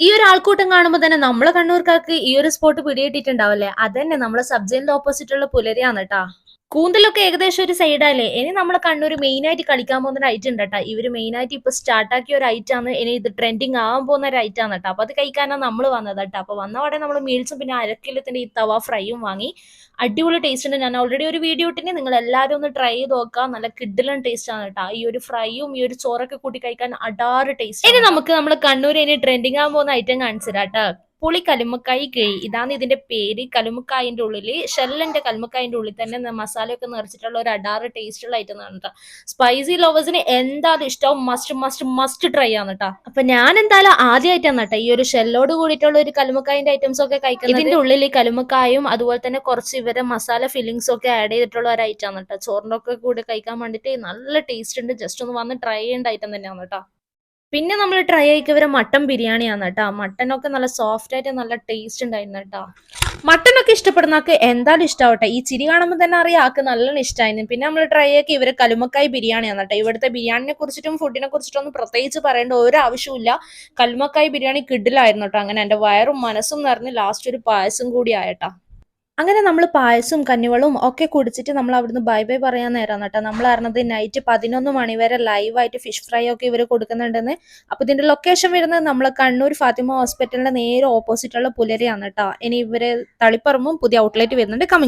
ഈ ഒരു ആൾക്കൂട്ടം കാണുമ്പോൾ തന്നെ നമ്മളെ കണ്ണൂർക്കാർക്ക് ഈ ഒരു സ്പോട്ട് പിടികിട്ടിട്ടുണ്ടാവല്ലേ അതന്നെ നമ്മളെ സബ്ജയിലിന്റെ ഓപ്പോസിറ്റ് ഉള്ള പുലരിയാണ് കേട്ടാ. കൂന്തലൊക്കെ ഏകദേശം ഒരു സൈഡല്ലേ ഇനി നമ്മളെ കണ്ണൂർ മെയിൻ ആയിട്ട് കളിക്കാൻ പോകുന്ന ഒരു ഐറ്റം ഉണ്ട് കേട്ടോ ഇവർ മെയിൻ ആയിട്ട് ഇപ്പൊ സ്റ്റാർട്ട് ആക്കിയ ഒരു ഐറ്റം ആണ്. ഇനി ഇത് ട്രെൻഡിങ് ആവാൻ പോകുന്ന ഒരു ഐറ്റം ആണ് കേട്ടോ. അപ്പൊ അത് കഴിക്കാനാണ് നമ്മൾ വന്നത് കേട്ടോ. അപ്പൊ വന്ന ഉടനെ നമ്മൾ മീൽസും പിന്നെ അരക്കില്ലത്തിന്റെ ഈ തവ ഫ്രൈയും വാങ്ങി അടിപൊളി ടേസ്റ്റ് ഉണ്ട്. ഞാൻ ഓൾറെഡി ഒരു വീഡിയോ ഇട്ടിന്. നിങ്ങൾ എല്ലാവരും ഒന്ന് ട്രൈ ചെയ്ത് നോക്കാം. നല്ല കിഡിലൻ ടേസ്റ്റ് ആണ് കേട്ടോ. ഈ ഒരു ഫ്രൈയും ഈ ഒരു ചോറൊക്കെ കൂട്ടി കഴിക്കാൻ അടാറ് ടേസ്റ്റ് ഇനി നമുക്ക് നമ്മൾ കണ്ണൂർ ഇനി ട്രെൻഡിങ് ആവാൻ പോകുന്ന ഐറ്റം കാണിച്ചു കേട്ടോ. പുളി കലുമക്കായി കിഴി ഇതാണ് ഇതിന്റെ പേര്. കലുമക്കായിന്റെ ഉള്ളിൽ ഷെല്ലിന്റെ കലുമക്കായിന്റെ ഉള്ളിൽ തന്നെ മസാലയൊക്കെ നിറച്ചിട്ടുള്ള ഒരു അടാറ് ടേസ്റ്റുള്ള ഐറ്റം ആണ് കേട്ടോ സ്പൈസി ലവേഴ്സിന് എന്തായാലും ഇഷ്ടവും. മസ്റ്റ് മസ്റ്റ് മസ്റ്റ് ട്രൈ ആണ് കേട്ടോ അപ്പൊ ഞാൻ എന്തായാലും ആദ്യമായിട്ടാണ് കേട്ടോ ഈ ഒരു ഷെല്ലോട് കൂടിയിട്ടുള്ള ഒരു കലുമക്കായിന്റെ ഐറ്റംസ് ഒക്കെ കഴിക്കുന്നത്. ഇതിന്റെ ഉള്ളിൽ കലുമക്കായും അതുപോലെ തന്നെ കുറച്ച് ഇവരെ മസാല ഫില്ലിങ്സ് ഒക്കെ ആഡ് ചെയ്തിട്ടുള്ള ഒരു ഐറ്റം ആണ് കേട്ടോ ചോറിന്റെ ഒക്കെ കൂടെ കഴിക്കാൻ വേണ്ടിയിട്ട് നല്ല ടേസ്റ്റ് ഉണ്ട്. ജസ്റ്റ് ഒന്ന് വന്ന് ട്രൈ ചെയ്യേണ്ട ഐറ്റം തന്നെയാണ് കേട്ടോ പിന്നെ നമ്മൾ ട്രൈ വരെ മട്ടൻ ബിരിയാണി ബിരിയാണിയാണ് കേട്ടോ. മട്ടനൊക്കെ നല്ല സോഫ്റ്റ് ആയിട്ട് നല്ല ടേസ്റ്റ് ഉണ്ടായിരുന്നു കേട്ടോ. മട്ടനൊക്കെ ഇഷ്ടപ്പെടുന്നവർക്ക് എന്തായാലും ഇഷ്ടാവട്ടെ? ഈ ചിരി കാണുമ്പോൾ തന്നെ അറിയാം ആൾക്ക് നല്ലോണം ഇഷ്ടമായിരുന്നു പിന്നെ നമ്മൾ ട്രൈ ആക്കി ഇവരെ കലുമക്കായി ബിരിയാണിയാണ് കേട്ടോ. ഇവിടുത്തെ ബിരിയാണിനെ കുറിച്ചിട്ടും ഫുഡിനെ കുറിച്ചിട്ടൊന്നും പ്രത്യേകിച്ച് പറയേണ്ട ഒരു ആവശ്യമില്ല കലുമക്കായ് ബിരിയാണി കിഡിലായിരുന്നു കേട്ടോ. അങ്ങനെ എന്റെ വയറും മനസ്സും നിറഞ്ഞ് ലാസ്റ്റ് ഒരു പായസം കൂടി ആയട്ടാ. അങ്ങനെ നമ്മൾ പായസവും കഞ്ഞിവെള്ളവും ഒക്കെ കുടിച്ചിട്ട് നമ്മൾ അവിടുന്ന് ബൈ ബൈ പറയാൻ നേരം കേട്ടോ. നമ്മൾ അറിഞ്ഞത് നൈറ്റ് പതിനൊന്ന് മണി വരെ ലൈവായിട്ട് ഫിഷ് ഫ്രൈ ഒക്കെ ഇവർ കൊടുക്കുന്നുണ്ടെന്ന്. അപ്പൊ ഇതിന്റെ ലൊക്കേഷൻ വരുന്നത് നമ്മൾ കണ്ണൂർ ഫാത്തിമ ഹോസ്പിറ്റലിന്റെ നേരെ ഓപ്പോസിറ്റ് ഉള്ള പുലരിയാണ് കേട്ടോ. ഇനി ഇവർ തളിപ്പറമ്പും പുതിയ ഔട്ട്ലെറ്റ് വരുന്നുണ്ട്. കമ്മിങ്